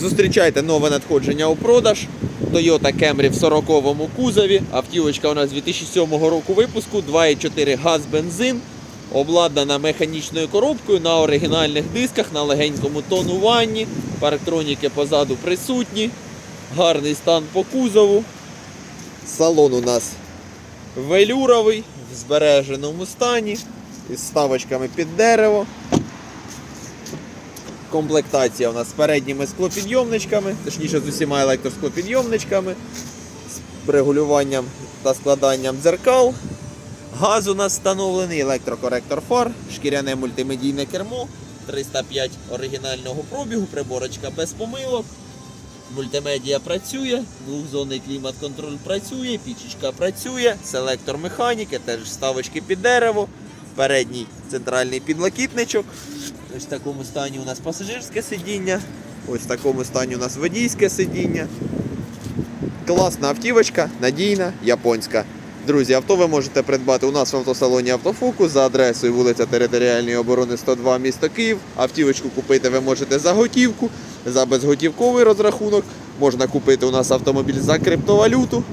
Зустрічайте нове надходження у продаж. Toyota Camry в 40-му кузові. Автівочка у нас 2007 року випуску, 2,4 газ бензин. Обладнана механічною коробкою на оригінальних дисках, на легенькому тонуванні. Парктроніки позаду присутні. Гарний стан по кузову. Салон у нас велюровий, в збереженому стані, із ставочками під дерево. Комплектація у нас з передніми склопідйомничками, точніше з усіма електросклопідйомничками, з регулюванням та складанням дзеркал. Газ у нас встановлений, електрокоректор фар, шкіряне мультимедійне кермо, 305 оригінального пробігу, приборочка без помилок. Мультимедіа працює, двохзонний клімат-контроль працює, пічечка працює, селектор механіки, теж вставочки під дерево, передній центральний підлокітничок. Ось в такому стані у нас пасажирське сидіння, ось в такому стані у нас водійське сидіння. Класна автівочка, надійна, японська. Друзі, авто ви можете придбати у нас в автосалоні Автофокус за адресою вулиця Територіальної оборони 102, місто Київ. Автівочку купити ви можете за готівку, за безготівковий розрахунок. Можна купити у нас автомобіль за криптовалюту.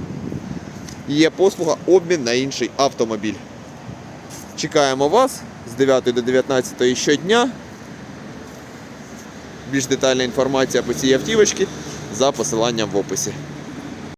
Є послуга обмін на інший автомобіль. Чекаємо вас з 9 до 19 щодня. Більш детальна інформація по цій автівочці за посиланням в описі.